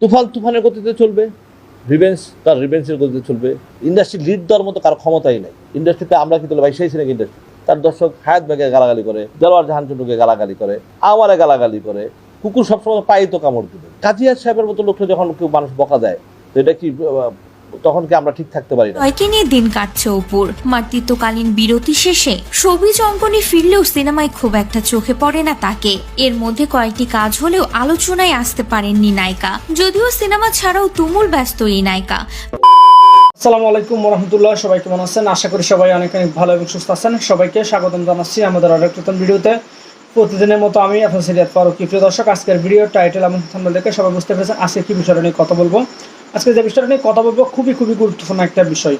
তুফান তুফানের গতিতে চলবে রিভেন্স তার রিভেন্সের গতিতে চলবে। ইন্ডাস্ট্রি লিড দেওয়ার মতো কারও ক্ষমতাই নাই। ইন্ডাস্ট্রিতে আমরা কি তোলে ভাই, সেই নাকি ইন্ডাস্ট্রি তার দর্শক হায়াত ব্যাগে গালাগালি করে, দেলোয়ার জাহান চন্দ্রকে গালাগালি করে আমারে গালাগালি করে, কুকুর সবসময় পায়ে তো কামড় দিবে। কাজিয়ার সাহেবের মতো লোকটা যখন কেউ মানুষ বকা দেয়, তো এটা কি তখন কি আমরা ঠিক থাকতে পারি না? জয়কে নিয়ে দিন কাটছে অপুর মাতৃত্বকালীন বিরতি শেষে ছবি অঙ্কনে ফিরলেও সিনেমায় খুব একটা চোখে পড়ে না তাকে। এর মধ্যে কয়েকটি কাজ হলেও আলোচনায় আসতে পারেননি নায়িকা। যদিও সিনেমা ছাড়াও তুমুল ব্যস্ত এই নায়িকা। আসসালামু আলাইকুম রহমতুল্লাহ সবাই কেমন আছেন? আশা করি সবাই অনেক অনেক ভালো এবং সুস্থ আছেন। সবাইকে স্বাগতম জানাচ্ছি আমাদের আরেক নতুন ভিডিওতে। প্রতিদিনের মতো আমি এখন সিরিয়াত ফারুকি। প্রিয় দর্শক আজকের ভিডিও টাইটেল এবং থাম্বনেল দেখে সবাই বুঝতে পেরেছেন আজকে কি বিষয়টা নিয়ে কথা বলব। আজকে যে বিষয়টা নিয়ে কথা বলব, খুবই খুবই গুরুত্বপূর্ণ একটা বিষয়।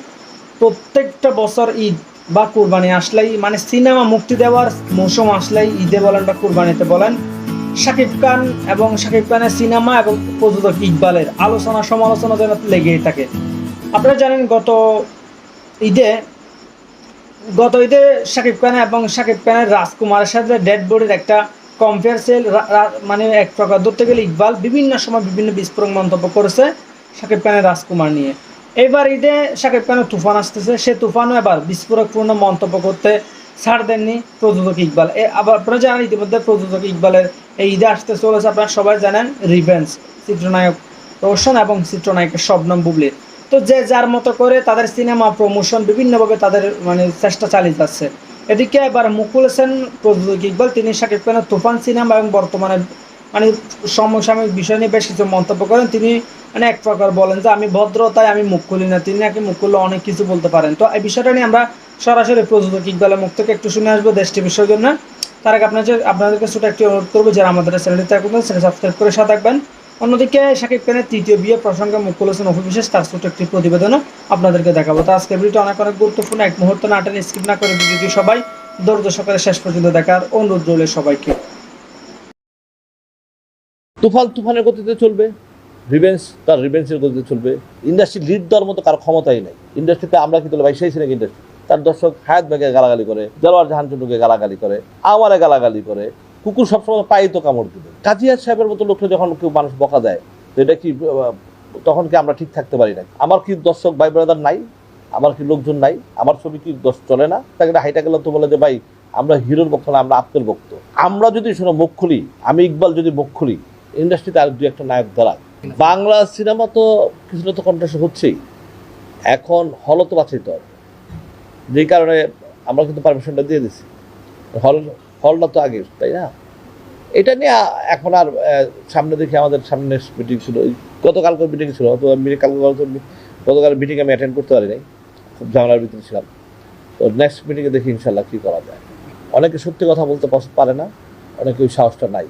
প্রত্যেকটা বছর ঈদ বা কোরবানি আসলেই মানে সিনেমা মুক্তি দেওয়ার মৌসুম আসলেই ঈদে বলেন বা কোরবানিতে বলেন, শাকিব খান এবং শাকিব খানের সিনেমা এবং প্রযোজক ইকবালের আলোচনা সমালোচনা যেন লেগেই থাকে। আপনারা জানেন গত ঈদে গত ঈদে শাকিব খান এবং শাকিব খানের রাজকুমারের সাথে ডেড বডির একটা কম্পেয়ার সেল মানে এক প্রকার ধরতে গেলে ইকবাল বিভিন্ন সময় বিভিন্ন বিস্ফোরক মন্তব্য করেছে। শাকিব খানের রাজকুমার নিয়ে। এবার ঈদে শাকিব খানের তুফান আসতেছে। সে তুফানও এবার বিস্ফোরকপূর্ণ মন্তব্য করতে ছাড় দেননি প্রযোজক ইকবাল। এ আবার আপনারা জানেন ইতিমধ্যে প্রযোজক ইকবালের এই ঈদে আসতে চলেছে। আপনারা সবাই জানেন রিভেন্স চিত্রনায়ক রোশন এবং চিত্রনায়কের শবনম বুবলির তো যে যার মতো করে তাদের সিনেমা প্রমোশন বিভিন্নভাবে তাদের মানে চেষ্টা চালিয়ে যাচ্ছে। এদিকে এবার মুকুল সেন, প্রযোজক ইকবাল, তিনি শাকিব খানের তুফান সিনেমা এবং বর্তমানে মানে সমসাময়িক বিষয় নিয়ে বেশ কিছু মন্তব্য করেন। তিনি মানে এক প্রকার বলেন যে আমি ভদ্রতায় আমি মুখ খুলি না, তিনি নাকি মুখ খুললে অনেক কিছু বলতে পারেন। তো এই বিষয়টা নিয়ে আমরা সরাসরি প্রযোজক ইকবালের মুখ থেকে একটু শুনে আসব দেশটি বিষয়ের জন্য। তার আগে আপনাদের আপনাদেরকে ছোটো একটি অনুরোধ করব, যারা আমাদের চ্যানেলটি এখন চ্যানেল সাবস্ক্রাইব করে সাথে থাকবেন। অন্যদিকে শাকিব খানের তৃতীয় বিয়ে প্রসঙ্গে মুকুল হোসেন অভিবিশেষ তার ছোট একটি প্রতিবেদনও আপনাদেরকে দেখাবো। তো আজকে ভিডিওটা অনেক অনেক গুরুত্বপূর্ণ। এক মুহূর্ত না টেনে স্কিপ না করে ভিডিওটি সবাই ধৈর্য সকালে শেষ পর্যন্ত দেখার অনুরোধ রইল সবাইকে। তুফান তুফানের গতিতে চলবে। রিভেন্স তার রিভেন্সের গতিতে চলবে। ইন্ডাস্ট্রি লিড দেওয়ার মতো কারও ক্ষমতাই নাই। ইন্ডাস্ট্রিতে আমরা কি তোলে ভাই? সেই নাকি ইন্ডাস্ট্রি তার দর্শক হায়াত ব্যাগে গালাগালি করে, দেলোয়ার জাহান চন্দ্রকে গালাগালি করে, আমারে গালাগালি করে, কুকুর সবসময় পায়ে তো কামড় দিবে। কাজিয়ার সাহেবের মতো লোকটা যখন কেউ মানুষ বকা দেয়, তো এটা কি তখন কি আমরা ঠিক থাকতে পারি না? আমার কি দর্শক ভাই ব্রাদার নাই? আমার কি লোকজন নাই? আমার ছবি কি দশ চলে না? তাকে হাইটা গেলে তো বলে যে, ভাই, আমরা হিরোর বক্ত না, আমরা আত্মের বক্ত আমরা যদি শোনো মুখ খুলি, আমি ইকবাল যদি মুখ খুলি ইন্ডাস্ট্রিতে আর দু একটা নায়ক দাঁড়ায় বাংলা সিনেমা তো কিছুটা তো কন্ট্রাস্ট হচ্ছেই। এখন হলও তো বাঁচাইতে হবে যেই কারণে আমরা কিন্তু পারমিশনটা দিয়ে দিছি। হল, হলটা তো আগে তাই না? এটা নিয়ে এখন আর সামনে দেখি আমাদের সামনে মিটিং ছিল গতকালকে মিটিং ছিল তো কালকে গতকাল মিটিং আমি অ্যাটেন্ড করতে পারি নাই। খুব ঝামেলার ভিতরে ছিলাম। তো নেক্সট মিটিংয়ে দেখি ইনশাল্লাহ কী করা যায়। অনেকে সত্যি কথা বলতে পারে না, অনেকে ওই সাহসটা নাই।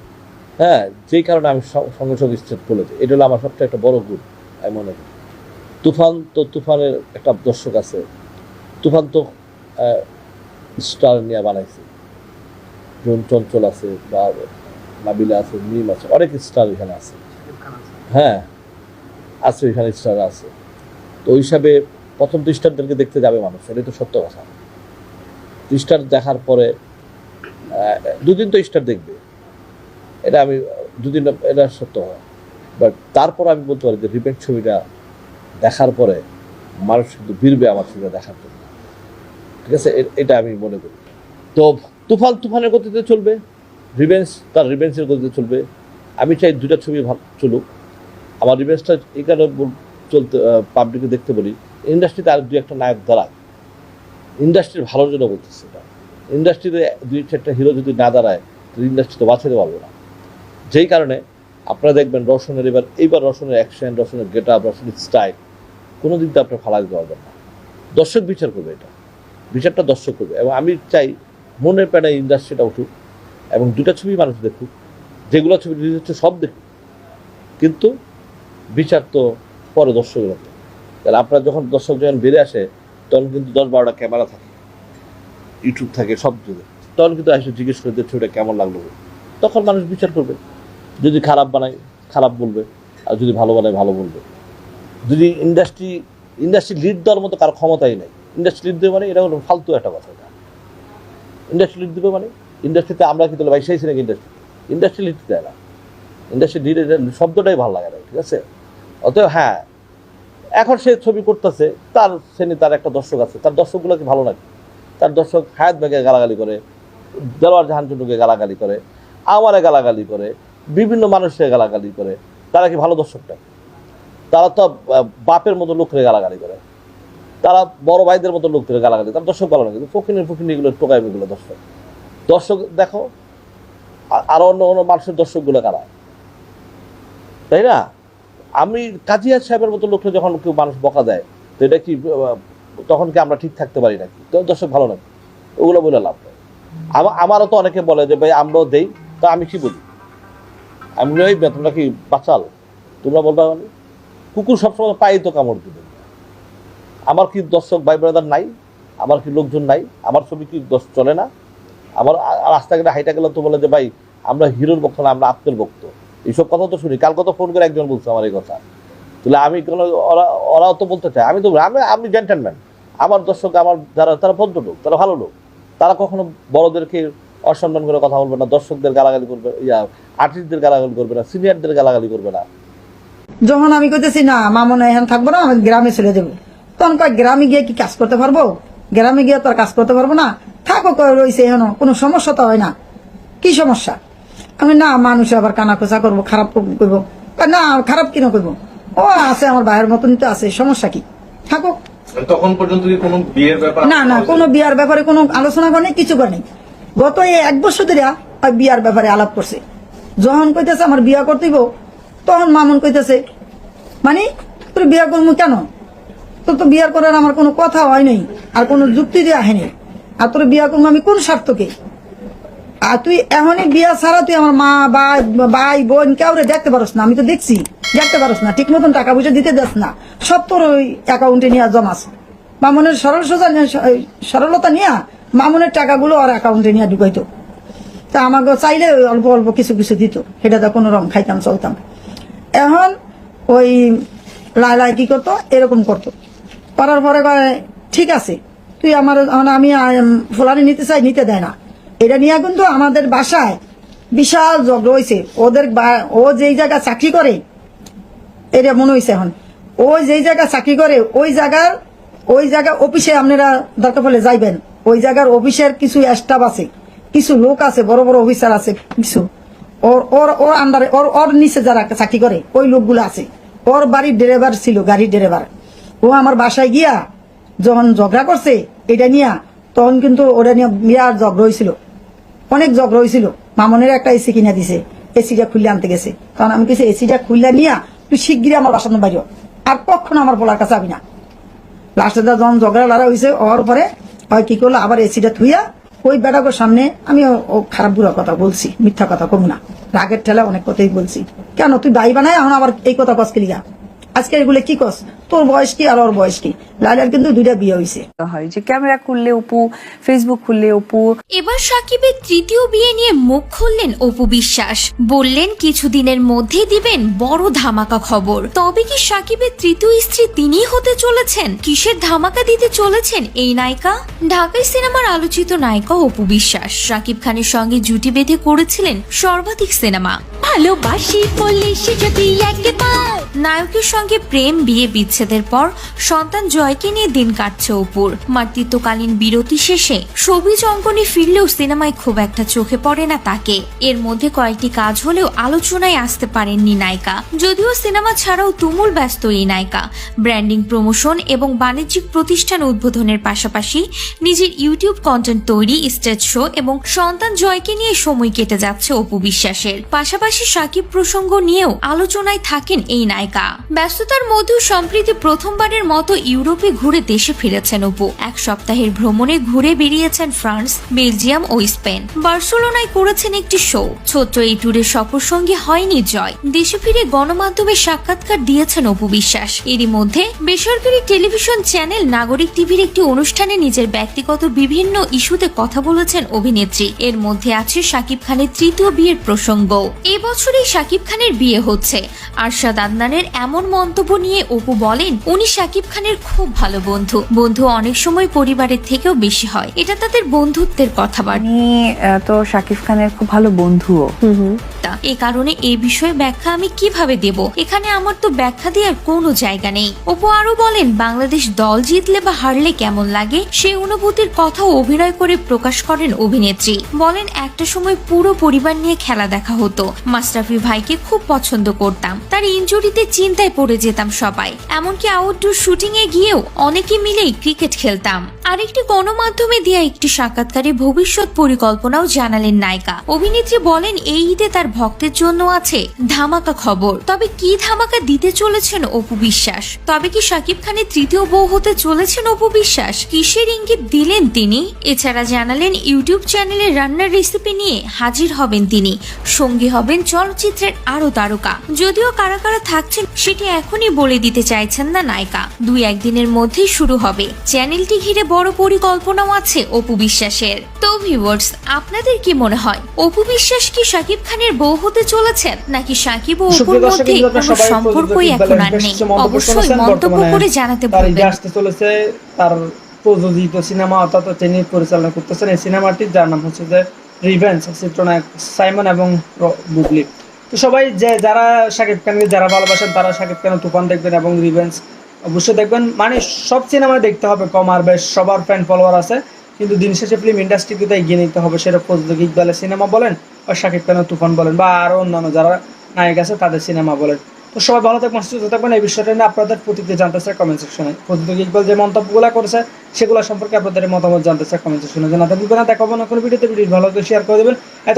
হ্যাঁ যেই কারণে আমি সঙ্গে সঙ্গে স্টেট বলে দিই এটা হলো আমার সবচেয়ে একটা বড় গুণ আমি মনে করি। তুফান তো তুফানের একটা দর্শক আছে। তুফান তো স্টার নিয়ে বানাইছে। জোন চঞ্চল আছে বা নাবিলা আছে মিম আছে অনেক স্টার এখানে আছে। হ্যাঁ আছে এখানে স্টার আছে। তো ওই হিসাবে প্রথম স্টারদেরকে দেখতে যাবে মানুষ এটাই তো সত্য কথা। স্টার দেখার পরে দুদিন তো স্টার দেখবে। এটা আমি দুদিন, এটা সত্য হয়। বাট তারপর আমি বলতে পারি যে রিপেন্ট ছবিটা দেখার পরে মানুষ কিন্তু ভিড়বে আমার ছবিটা দেখার জন্য। ঠিক আছে? এটা আমি মনে করি। তো তুফান তুফানের গতিতে চলবে রিভেন্স তার রিভেন্সের গতিতে চলবে। আমি চাই দুটা ছবি ভাব চলুক। আমার রিভেন্সটা এই কারণে চলতে পাবলিকে দেখতে বলি। ইন্ডাস্ট্রিতে আর দুই একটা নায়ক দাঁড়ায় ইন্ডাস্ট্রির ভালোর জন্য বলতেছে এটা। ইন্ডাস্ট্রিতে দুই চারটা হিরো যদি না দাঁড়ায় তো ইন্ডাস্ট্রি তো বাঁচাতে পারব না। যেই কারণে আপনারা দেখবেন রসনের এবার, এইবার রসনের অ্যাকশন রসনের গেট আপ রসনের স্টাইল কোনো দিক দিয়ে আপনার ফালা দিতে পারবেন না। দর্শক বিচার করবে এটা। বিচারটা দর্শক করবে। এবং আমি চাই মনের প্যানে ইন্ডাস্ট্রিটা উঠুক এবং দুটা ছবি মানুষ দেখুক, যেগুলো ছবি রিলিজ হচ্ছে সব দেখুক। কিন্তু বিচার তো পরে দর্শকের তাহলে আপনার যখন দর্শক যখন বেড়ে আসে, তখন কিন্তু দশ বারোটা ক্যামেরা থাকে। ইউটিউব থাকে, সব জুড়ে তখন কিন্তু এসে জিজ্ঞেস করে যে ছবিটা কেমন লাগল। তখন মানুষ বিচার করবে। যদি খারাপ বানায়, খারাপ বলবে, আর যদি ভালো বানায়, ভালো বলবে। যদি ইন্ডাস্ট্রি ইন্ডাস্ট্রি লিড দেওয়ার মতো কারও ক্ষমতাই নেই। ইন্ডাস্ট্রি লিড দেবে মানে এটা হলো ফালতু একটা কথা এটা। ইন্ডাস্ট্রি লিড দেবে মানে ইন্ডাস্ট্রিতে আমরা কি তোলে ভাই সেই নাকি ইন্ডাস্ট্রি ইন্ডাস্ট্রি লিড দেয় না। ইন্ডাস্ট্রি লিড শব্দটাই ভালো লাগে না, ঠিক আছে? অতএব হ্যাঁ এখন সে ছবি করতেছে, তার শ্রেণি, তার একটা দর্শক আছে, তার দর্শকগুলো কি ভালো নাকি? তার দর্শক হায়াত ব্যাগে গালাগালি করে, দেওয়ার জাহান গালাগালি করে, আমারে গালাগালি করে বিভিন্ন মানুষকে গালাগালি করে। তারা কি ভালো দর্শকটা? তারা তো বাপের মতো লোকরে গালাগালি করে। তারা বড় ভাইদের মতো লোকদের গালাগালি তার দর্শক ভালো না ফকিনি এগুলো টোকাই এগুলো দর্শক। দর্শক, দেখো আরও অন্য অন্য মানুষের দর্শকগুলো কারা? তাই না? আমি কাজিয়া সাহেবের মতো লোককে যখন কেউ মানুষ বকা দেয়, তো এটা কি তখন কি আমরা ঠিক থাকতে পারি নাকি? তো দর্শক ভালো নাকি ওগুলো বলে লাভ আমারও তো অনেকে বলে যে, ভাই আমরাও দেই। তো আমি কি বলি? আমি বলি, ওই তোমরা কি বাঁচাল? তোমরা বলবা মানে কুকুর সবসময় পাই তো কামড় দিবে। আমার কি দর্শক ভাই ব্রাদার নাই? আমার কি লোকজন নাই? আমার ছবি কি দশ চলে না? আমার রাস্তাঘাটে হাইটা গেলে তো বলে যে ভাই আমরা হিরোর ভক্ত না আমরা আত্মের ভক্ত। এইসব কথা তো শুনি। কাল কথা ফোন করে একজন বলছে আমার এই কথা। তাহলে আমি কোনো ওরা ওরাও তো বলতে চায়। আমি তো আমি আমি জেন্টেলম্যান আমার দর্শক আমার যারা তারা ভদ্রলোক তারা ভালো লোক। তারা কখনো বড়দেরকে অসম্মান করে কথা বলবে না দর্শকদের গালাগালি করবে ইয়া আর্টিস্টদের গালাগালি করবে না সিনিয়রদের গালাগালি করবে না। যখন আমি কইতেছি না মামনে এখন থাকব না আমি গ্রামে চলে যাব। তখন কয় গ্রামে গিয়ে কি কাজ করতে পারব? গ্রামে গিয়ে তো আর কাজ করতে পারব না। থাকো কয় রয়েছে এখন কোনো সমস্যা তো হয় না। কি সমস্যা? আমি না মানুষ আবার কানা খোঁচা করব খারাপ করব না খারাপ কিনো করব ও আছে আমার ভাইয়ের মতনই তো আছে সমস্যা কি? থাকো। তখন পর্যন্ত কি কোনো বিয়ের ব্যাপার না না কোনো বিয়ার ব্যাপারে কোনো আলোচনা করে নাই, কিছু করে নাই গত এক বছর ধরে বিয়ার ব্যাপারে আলাপ করছে। যখন কইতেছে আমার বিয়া করতেইব তখন মামুন কইতেছে মানে তোর বিয়া করব কেন? তোর তো বিয়ার করার আমার কোনো কথা হয় নাই, আর কোনো যুক্তি দিয়ে আহেনি। আর তোর বিয়া করব আমি কোন স্বার্থকে? আর তুই এমনই বিয়া ছাড়া তুই আমার মা ভাই, বোন কাউরে দেখতে পারস না। আমি তো দেখছি, দেখতে পারস না। ঠিক মতন টাকা পয়সা দিতে যাস না। সব তোর ওই অ্যাকাউন্টে নিয়ে জমাস। মামুনের সরল সোজা, সরলতা নিয়ে মামুনের টাকাগুলো ওর অ্যাকাউন্টে নিয়ে ঢুকাইতো। তা আমাকে চাইলে অল্প অল্প কিছু কিছু দিত। সেটা তো কোনো রকম খাইতাম চলতাম। এখন ওই লাইলাই কি করতো? এরকম করতো। করার পরে কয়, ঠিক আছে তুই আমার আমি ফুলানি নিতে চাই নিতে দেয় না। এটা নিয়ে কিন্তু আমাদের বাসায় বিশাল জগ রয়েছে ওদের ও যেই জায়গায় চাকরি করে এটা মনে হয়েছে এখন। ও যেই জায়গায় চাকরি করে ওই জায়গার ওই জায়গা অফিসে আপনারা দরকার পড়লে যাইবেন। ওই জায়গার অফিসের কিছু স্টাফ আছে কিছু লোক আছে বড় বড় অফিসার আছে। কিছু? ওর ওর ওর আন্ডারে ওর ওর নিচে যারা চাকরি করে ওই লোকগুলো আছে। ওর বাড়ির ড্রাইভার ছিল গাড়ির ড্রাইভার ও আমার বাসায় গিয়া যখন ঝগড়া করছে এটা নিয়ে তখন কিন্তু ওটা নিয়ে বিরাট ঝগড়া হয়েছিল অনেক ঝগড়া হয়েছিল মামনের একটা এসি কিনে দিছে এসিটা খুললে আনতে গেছে। কারণ আমি কিছু এসিটা খুললে নিয়ে তুই শিগগিরই আমার বাসানো বাইর আর কখনো আমার বলার কাছে আবি না। লাস্টে যখন ঝগড়া লড়া হয়েছে হওয়ার পরে হয় কি করল? আবার এসিটা থুইয়া ওই বেড়াকোর সামনে আমি ও- খারাপ বুড়া কথা বলছি, মিথ্যা কথা কম না। রাগের ঠেলা অনেক কথাই বলছি। কেন? তুই দায়ী বানায়, এখন আবার এই কথা কস কে আজকে এগুলো কি কস? তোর বয়স কি আর ওর বয়স কি? লাইলার কিন্তু দুইটা বিয়ে হয়েছে হয় যে ক্যামেরা খুললে অপু ফেসবুক খুললে অপু। এবার সাকিবের তৃতীয় বিয়ে নিয়ে মুখ খুললেন অপু বিশ্বাস। বললেন কিছুদিনের মধ্যে দিবেন বড় ধামাকা খবর। তবে কি সাকিবের তৃতীয় স্ত্রী তিনিই হতে চলেছেন? কিসের ধামাকা দিতে চলেছেন এই নায়িকা? ঢাকাই সিনেমার আলোচিত নায়িকা অপু বিশ্বাস। সাকিব খানের সঙ্গে জুটি বেঁধে করেছিলেন সর্বাধিক সিনেমা। ভালোবাসি পুলিশ যদি একবার নায়কের সঙ্গে প্রেম বিয়ে বিচ্ছেদের পর সন্তান জয়কে নিয়ে দিন কাটছে অপুর। মাতৃত্বকালীন বিরতি শেষে ছবি অঙ্কনে ফিরলেও সিনেমায় খুব একটা চোখে পড়ে না তাকে। এর মধ্যে কয়েকটি কাজ হলেও আলোচনায় আসতে পারেননি নায়িকা। যদিও সিনেমা ছাড়াও তুমুল ব্যস্ত এই নায়িকা। ব্র্যান্ডিং প্রমোশন এবং বাণিজ্যিক প্রতিষ্ঠান উদ্বোধনের পাশাপাশি নিজের ইউটিউব কন্টেন্ট তৈরি, স্টেজ শো এবং সন্তান জয়কে নিয়ে সময় কেটে যাচ্ছে অপু বিশ্বাসের। পাশাপাশি সাকিব প্রসঙ্গ নিয়েও আলোচনায় থাকেন এই নায়িকা। ব্যস্ততার মধ্যেও সম্প্রতি প্রথমবারের মতো ইউরোপে ঘুরে দেশে ফিরেছেন অপু। এক সপ্তাহের ভ্রমণে ঘুরে বেরিয়েছেন ফ্রান্স, বেলজিয়াম ও স্পেন। বার্সেলোনায় করেছেন একটি শো। ছোট্ট এই ট্যুরের সফর সঙ্গে হয়নি জয়। দেশে ফিরে গণমাধ্যমে সাক্ষাৎকার দিয়েছেন অপু বিশ্বাস। এরই মধ্যে বেসরকারি টেলিভিশন চ্যানেল নাগরিক টিভির একটি অনুষ্ঠানে নিজের ব্যক্তিগত বিভিন্ন ইস্যুতে কথা বলেছেন অভিনেত্রী। এর মধ্যে আছে শাকিব খানের তৃতীয় বিয়ের প্রসঙ্গ। এবছরই শাকিব খানের বিয়ে হচ্ছে। আরশাদ আদনানের এমন মন্তব্য নিয়ে অপু বলেন বলেন উনি শাকিব খানের খুব ভালো বন্ধু। বন্ধু অনেক সময় পরিবারের থেকেও বেশি হয়। এটা তাদের বন্ধুত্বের কথাবার্তা তো শাকিব খানের খুব ভালো বন্ধুও। এ কারণে এই বিষয়ে ব্যাখ্যা আমি কীভাবে দেব? এখানে আমার তো ব্যাখ্যা দেওয়ার কোনো জায়গা নেই। অপু আরও বলেন বাংলাদেশ দল জিতলে বা হারলে কেমন লাগে? সেই অনুভূতির কথা অভিনয় করে প্রকাশ করেন অভিনেত্রী। বলেন একটা সময় পুরো পরিবার নিয়ে খেলা দেখা হতো। মাস্টাফি ভাইকে খুব পছন্দ করতাম। তার ইনজুরিতে চিন্তায় পড়ে যেতাম সবাই। এমনকি আউটডোর শুটিং এ গিয়েও অনেকে মিলেই ক্রিকেট খেলতাম। আরেকটি গণমাধ্যমে দেয়া একটি সাক্ষাৎকারে ভবিষ্যৎ পরিকল্পনাও জানালেন নায়িকা। অভিনেত্রী বলেন, এই ঈদে তার ভক্তের জন্য আছে ধামাকা খবর। তবে কি ধামাকা দিতে চলেছেন অপু বিশ্বাস? তবে কি শাকিব খানের তৃতীয় বউ হতে চলেছেন অপু বিশ্বাস? কিসের ইঙ্গিত দিলেন তিনি? এছাড়া জানালেন, ইউটিউব চ্যানেলে রান্নার রেসিপি নিয়ে হাজির হবেন তিনি। সঙ্গী হবেন চলচ্চিত্রের আরও তারকা। যদিও কারা কারা থাকছেন, সেটি এখনই বলে দিতে চাইছেন না নায়িকা। দুই একদিনের মধ্যেই শুরু হবে। চ্যানেলটি ঘিরে বড় পরিকল্পনাও আছে অপু বিশ্বাসের। তো ভিউয়ার্স আপনাদের কি মনে হয়? অপু বিশ্বাস কি শাকিব খানের বউ হতে চলেছেন? নাকি শাকিব ও অপুর মধ্যে কোনো সম্পর্কই এখন আর নেই। অবশ্যই মন্তব্য করে জানাতে ভুলবেন আসতে চলেছে তার প্রযোজিত সিনেমা অর্থাৎ তিনি পরিচালনা করতেছেন এই সিনেমাটি যার নাম হচ্ছে যে রিভেন্স চিত্রনায়ক সাইমন এবং র- বুবলি। তো সবাই যে যারা শাকিব খানকে যারা ভালোবাসেন, তারা শাকিব খানের তুফান দেখবেন এবং রিভেন্স অবশ্যই দেখবেন। মানে সব সিনেমায় দেখতে হবে, কম আর বেশ, সবার ফ্যান ফলোয়ার আছে। কিন্তু দিন শেষে ফিল্ম ইন্ডাস্ট্রিকে তো এগিয়ে নিতে হবে সেটা প্রযোজক ইকবালের সিনেমা বলেন বা শাকিব খানের তুফান বলেন বা আরও অন্যান্য যারা নায়ক আছে, তাদের সিনেমা বলেন। তো সবাই ভালো থাকবেন, সুস্থ থাকবেন। এই বিষয়টা নিয়ে আপনাদের প্রতিক্রিয়া জানতে চাই কমেন্ট সেকশনে প্রযোজক ইকবাল যে মন্তব্যগুলো করেছে, সেগুলো সম্পর্কে আপনাদের মতামত জানতে চাই কমেন্ট সেকশনে জানাতে ভুলবেন না, দেখাবো না কোনো ভিডিওতে। ভিডিও ভালো করে শেয়ার করে দেবেন। এত